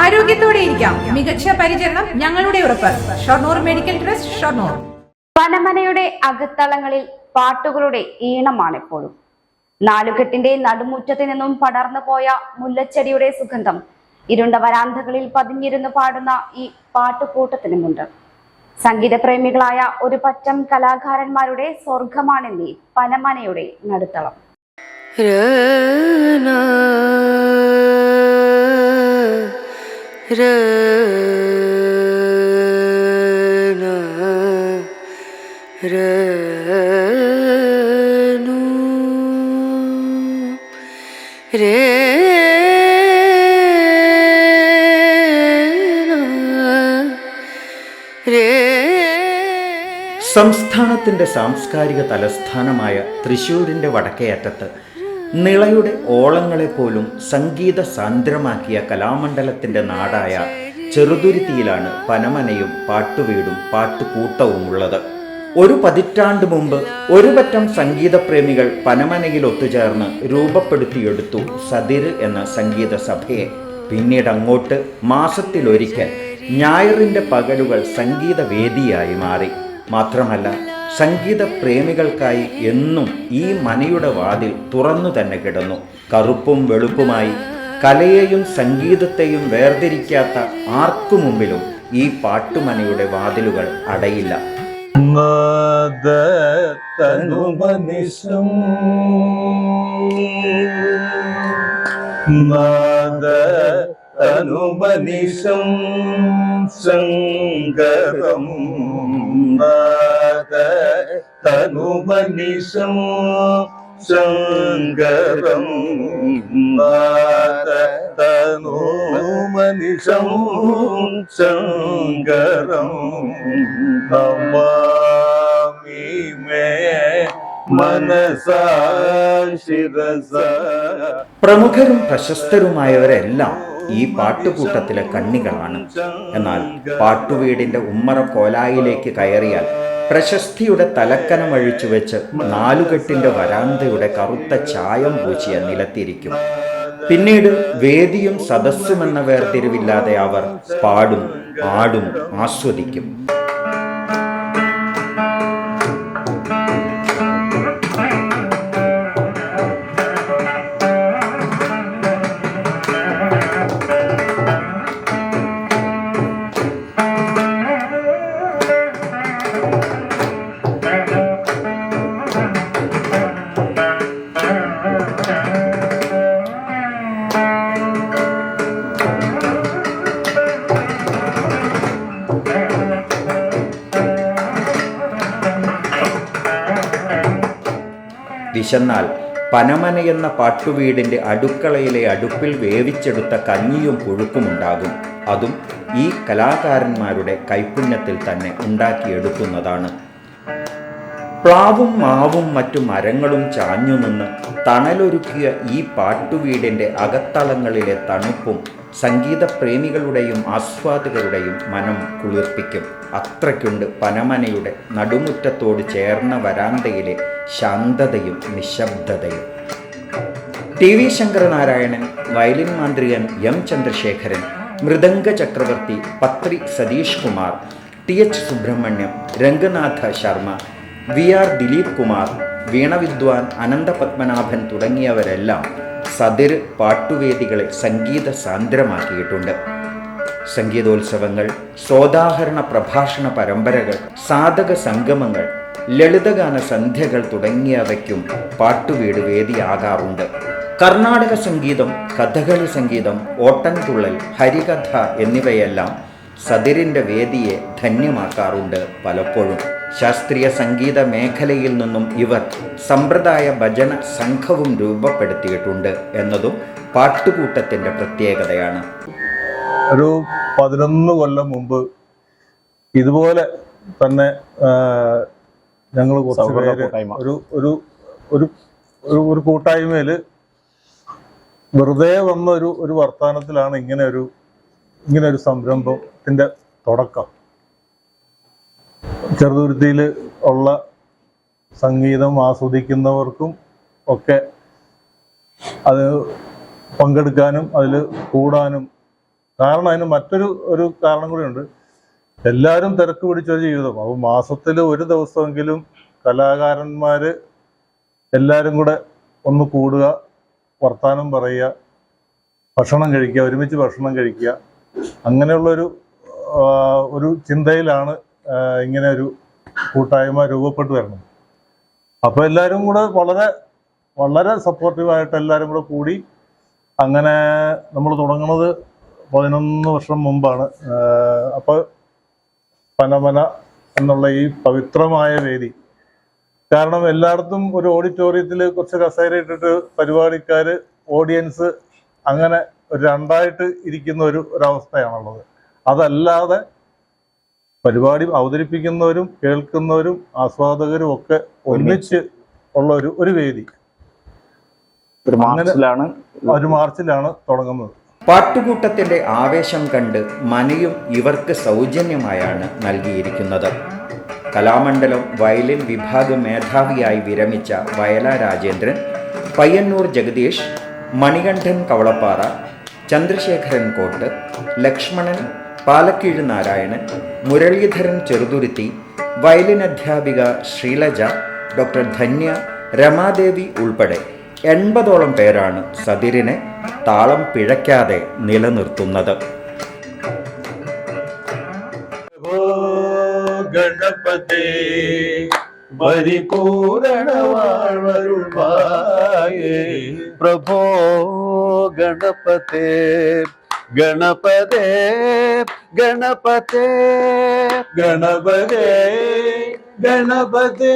ആരോഗ്യത്തോടെ ഇരിക്കാം. മികച്ച പരിചരണം ഞങ്ങളുടെ ഉറപ്പ്. Shoranur medical trust Shoranur. പനമനയുടെ അകത്തളങ്ങളിൽ പാട്ടുകളുടെ ഈണമാണ് എപ്പോഴും നാലുകെട്ടിന്റെ നടുമുറ്റത്ത് നിന്നും പടർന്നു പോയ മുല്ലച്ചെടിയുടെ സുഗന്ധം ഇരുണ്ട വരാന്തകളിൽ പതിഞ്ഞിരുന്ന് പാടുന്ന ഈ പാട്ടുകൂട്ടത്തിനുമുണ്ട്. സംഗീതപ്രേമികളായ ഒരു പറ്റം കലാകാരന്മാരുടെ സ്വർഗമാണെന്നീ പനമനയുടെ നടുത്തളം. സംസ്ഥാനത്തിന്റെ സാംസ്കാരിക തലസ്ഥാനമായ തൃശ്ശൂരിന്റെ വടക്കേയറ്റത്ത് നിളയുടെ ഓളങ്ങളെ പോലും സംഗീത സാന്ദ്രമാക്കിയ കലാമണ്ഡലത്തിന്റെ നാടായ ചെറുതുരുത്തിയിലാണ് പനമനയും പാട്ടുവീടും പാട്ടുകൂട്ടവും ഉള്ളത് ഒരു പതിറ്റാണ്ട് മുമ്പ് ഒരു പറ്റം സംഗീതപ്രേമികൾ പനമനയിൽ ഒത്തുചേർന്ന് രൂപപ്പെടുത്തിയെടുത്തു സതിര് എന്ന സംഗീത സഭയെ പിന്നീട് അങ്ങോട്ട് മാസത്തിലൊരിക്കൽ ഞായറിന്റെ പകലുകൾ സംഗീത വേദിയായി മാറി. മാത്രമല്ല സംഗീത പ്രേമികൾക്കായി എന്നും ഈ മനയുടെ വാതിൽ തുറന്നു തന്നെ കിടന്നു. കറുപ്പും വെളുപ്പുമായി കലയെയും സംഗീതത്തെയും വേർതിരിക്കാത്ത ആർക്കു മുമ്പിലും ഈ പാട്ടുമനയുടെ വാതിലുകൾ അടയില്ല. നാദതനുമനിശം ശങ്കരം നാദതനുമനിശം സംഗതം തനുമനിഷം സംഗതം നമാമി മേ പ്രമുഖരും പ്രശസ്തരുമായവരെല്ലാം ഈ പാട്ടുകൂട്ടത്തിലെ കണ്ണികളാണ്. എന്നാൽ പാട്ടുവീടിന്റെ ഉമ്മറ കോലായിലേക്ക് കയറിയാൽ പ്രശസ്തിയുടെ തലക്കനം അഴിച്ചു വെച്ച് നാലുകെട്ടിന്റെ വരാന്തയുടെ കറുത്ത ചായം പൂശിയ നിലത്തിരിക്കും. പിന്നീട് വേദിയും സദസ്സുമെന്ന വേർതിരിവില്ലാതെ അവർ പാടും ആടും ആസ്വദിക്കും. വിശന്നാൽ പനമന എന്ന പാട്ടുവീടിന്റെ അടുക്കളയിലെ അടുപ്പിൽ വേവിച്ചെടുത്ത കഞ്ഞിയും പുഴുക്കുമുണ്ടാകും. അതും ഈ കലാകാരന്മാരുടെ കൈപുണ്യത്തിൽ തന്നെ ഉണ്ടാക്കിയെടുക്കുന്നതാണ്. പ്ലാവും മാവും മറ്റു മരങ്ങളും ചാഞ്ഞു നിന്ന് തണലൊരുക്കിയ ഈ പാട്ടുവീടിന്റെ അകത്തളങ്ങളിലെ തണുപ്പും സംഗീതപ്രേമികളുടെയും ആസ്വാദകരുടെയും മനം കുളിർപ്പിക്കും. അത്രയ്ക്കുണ്ട് പനമനയുടെ നടുമുറ്റത്തോട് ചേർന്ന വരാന്തയിലെ ശാന്തതയും നിശബ്ദതയും. ടി വി ശങ്കരനാരായണൻ വയലിൻ മാന്ത്രികൻ എം ചന്ദ്രശേഖരൻ മൃദംഗ ചക്രവർത്തി Patri Satish Kumar T H Subrahmanyam Ranganatha Sharma V R Dileep Kumar വീണവിദ്വാൻ Ananthapadmanabhan തുടങ്ങിയവരെല്ലാം സതിർ പാട്ടുവേദികളെ സംഗീത സാന്ദ്രമാക്കിയിട്ടുണ്ട്. സംഗീതോത്സവങ്ങൾ സോദാഹരണ പ്രഭാഷണ പരമ്പരകൾ സാധക സംഗമങ്ങൾ ലളിതഗാന സന്ധ്യകൾ തുടങ്ങിയവയ്ക്കും പാട്ടുവീട് വേദിയാകാറുണ്ട്. കർണാടക സംഗീതം കഥകളി സംഗീതം ഓട്ടൻതുള്ളൽ ഹരികഥ എന്നിവയെല്ലാം സതിരിന്റെ വേദിയെ ധന്യമാക്കാറുണ്ട് പലപ്പോഴും. ശാസ്ത്രീയ സംഗീത മേഖലയിൽ നിന്നും ഇവർ സമ്പ്രദായ ഭജന സംഘവും രൂപപ്പെടുത്തിയിട്ടുണ്ട് എന്നതും പാട്ടുകൂട്ടത്തിന്റെ പ്രത്യേകതയാണ്. ഒരു പതിനൊന്ന് കൊല്ലം മുമ്പ് ഇതുപോലെ തന്നെ ഞങ്ങൾ കുറച്ച് പേര് ഒരു ഒരു ഒരു ഒരു കൂട്ടായ്മയിൽ വെറുതെ വന്ന ഒരു ഒരു വർത്തമാനത്തിലാണ് ഇങ്ങനെ ഒരു ഇങ്ങനെ ഒരു സംരംഭത്തിന്റെ തുടക്കം. ചെറുതുരുത്തിയിൽ ഉള്ള സംഗീതം ആസ്വദിക്കുന്നവർക്കും ഒക്കെ അത് പങ്കെടുക്കാനും അതിൽ കൂടാനും കാരണം അതിന് മറ്റൊരു ഒരു കാരണം കൂടിയുണ്ട്. എല്ലാവരും തിരക്ക് പിടിച്ചൊരു ജീവിതം. അപ്പോൾ മാസത്തിൽ ഒരു ദിവസമെങ്കിലും കലാകാരന്മാർ എല്ലാവരും കൂടെ ഒന്ന് കൂടുക വർത്താനം പറയുക ഭക്ഷണം കഴിക്കുക ഒരുമിച്ച് ഭക്ഷണം കഴിക്കുക. അങ്ങനെയുള്ളൊരു ഒരു ചിന്തയിലാണ് ഇങ്ങനെ ഒരു കൂട്ടായ്മ രൂപപ്പെട്ടു വരണം അപ്പോൾ എല്ലാവരും കൂടെ വളരെ വളരെ സപ്പോർട്ടീവായിട്ട് എല്ലാവരും കൂടെ കൂടി അങ്ങനെ നമ്മൾ തുടങ്ങുന്നത് പതിനൊന്ന് വർഷം മുമ്പാണ്. അപ്പോൾ പനമന എന്നുള്ള ഈ പവിത്രമായ വേദി. കാരണം എല്ലായിടത്തും ഒരു ഓഡിറ്റോറിയത്തിൽ കുറച്ച് കസേര ഇട്ടിട്ട് പരിപാടിക്കാര് ഓഡിയൻസ് അങ്ങനെ രണ്ടായിട്ട് ഇരിക്കുന്ന ഒരു ഒരവസ്ഥയാണുള്ളത്. അതല്ലാതെ പരിപാടി അവതരിപ്പിക്കുന്നവരും കേൾക്കുന്നവരും ആസ്വാദകരും ഒക്കെ ഒന്നിച്ച് ഉള്ള ഒരു ഒരു വേദി. ഒരു മാർച്ചിലാണ്. ഒരു മാർച്ചിലാണ് തുടങ്ങുന്നത്. പാട്ടുകൂട്ടത്തിന്റെ ആവേശം കണ്ട് മനയും ഇവർക്ക് സൗജന്യമായാണ് നൽകിയിരിക്കുന്നത്. കലാമണ്ഡലം വയലിൻ വിഭാഗ മേധാവിയായി വിരമിച്ച വയല രാജേന്ദ്രൻ പയ്യന്നൂർ ജഗദീഷ് മണികണ്ഠൻ കവളപ്പാറ ചന്ദ്രശേഖരൻ കോട്ട് ലക്ഷ്മണൻ പാലക്കീഴ് നാരായണൻ മുരളീധരൻ ചെറുതുരുത്തി വയലിൻ അധ്യാപിക ശ്രീലജ ഡോക്ടർ ധന്യ രമാദേവി ഉൾപ്പെടെ എൺപതോളം പേരാണ് സതിരിനെ താളം പിഴയ്ക്കാതെ നിലനിർത്തുന്നത്. ഗണപതി പ്രഭോ ഗണപതേ ഗണപതേ ഗണപതേ. ഗണപതേ ഗണപതേ.